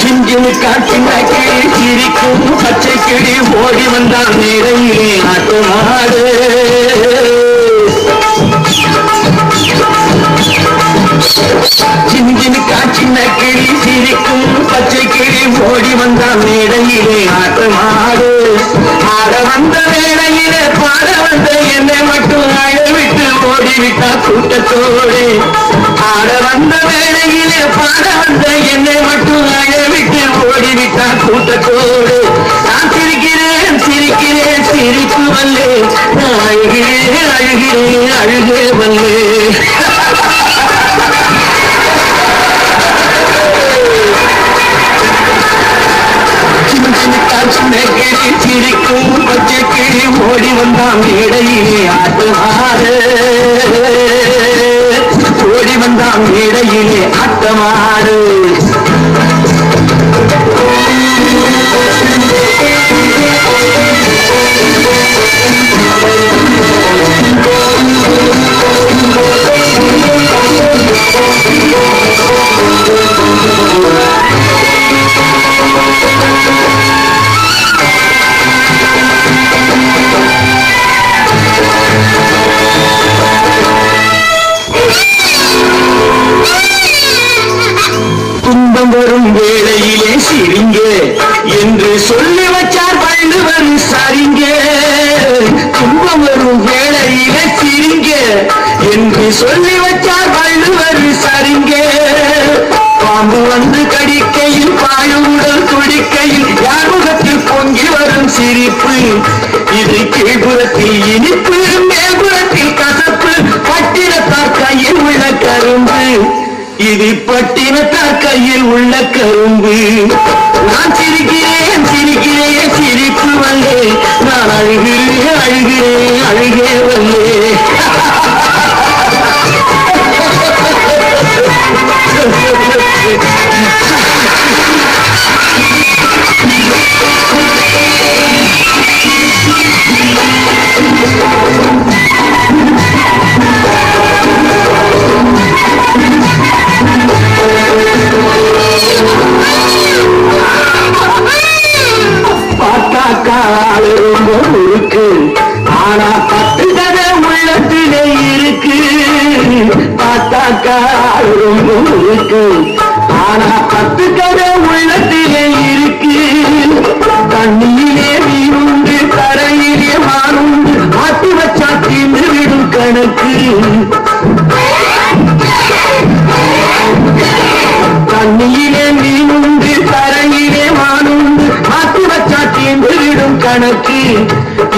ஜிஞ்சினி சிரிக்கும் பச்சை கிளி ஓடி வந்தான் நிறையிலே ஆட்டமாடு சிஞ்சினு காற்றின கிளி சிரிக்கும் பச்சை கிளி ஓடி வந்தான் மேடையிலே ஆட்டமாடு. ஆட வந்த மேடையிலே பாட வந்த என்னை மட்டும் அழவிட்டு ஓடிவிட்டா கூட்டத்தோடு. ஆட வந்த மேடையிலே பாட வந்த என்னை மட்டும் அழவிட்டு ஓடிவிட்டா கூட்டத்தோடு. நான் சிரிக்கிறேன் சிரிக்கிறேன் சிரிப்பு வல்லே. நான் அழுகிறேன் அழுகிறேன் அழுகே ஓடி வந்தான் மேடையிலே ஆட்டமாறு. ஓடி வந்தான் மேடையிலே ஆட்டமாறு. சிரிங்க என்று சொல்லி வச்சார் வள்ளுவர் சரிங்க. துன்பம் வரும் வேளையிலே சிரிங்க என்று சொல்லி வச்சார் வள்ளுவர் சரிங்க. பாம்பு வந்து கடிக்கையில் பாயுடல் துடிக்கையில் யார் முகத்தில் பொங்கி வரும் சிரிப்பு? இது கீழ்புறத்தில் இனிப்பு மேல்புறத்தில் கசப்பு பட்டினத்தார் கையில் உள்ள கரும்பு. இது பட்டினத்தார் கையில் உள்ள கரும்பு. நான் சிரிக்கிறேன் சிரிக்கிறேன் சிரிப்பு வல்லே நான் அழுகிறேன் அழுகிறேன் அழுகே வல்லே இருக்கு பார்த்தாக்கா ஆளு ரொம்ப முறுக்கு ஆனா பத்து கதை உள்ளத்திலே இருக்கு.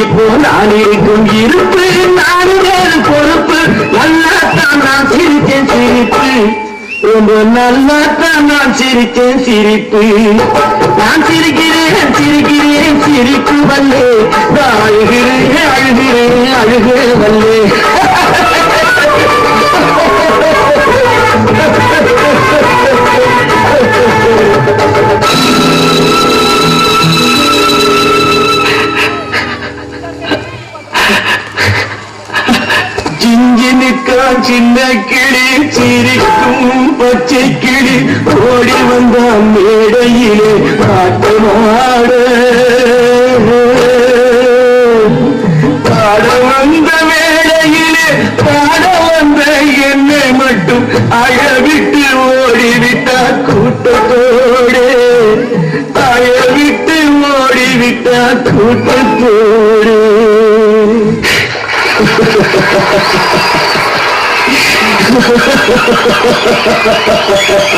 இப்போ நான் இருக்கும் இருப்பு நாலு பொறுப்பு. நல்லா தான் நான் சிரித்தேன் சிரிப்பு. ரொம்ப நல்லா தான் நான் சிரித்தேன் சிரிப்பு. நான் சிரிக்கிறேன் சிரிக்கிறேன் சிரிப்பு வல்லே. அழுகிறேன் அழுகிறேன் அழுகிறேன் வல்லே. சின்ன கிளி சிரிக்கும் பச்சை கிளி ஓடி வந்தான் மேடையிலே ஆட்டமாட பாட வந்த மேடையிலே பாட வந்த என்னை மட்டும் அழவிட்டு ஓடிவிட்டா கூட்டத்தோடு. அழவிட்டு ஓடிவிட்டா கூட்டத்தோடு. Gracias.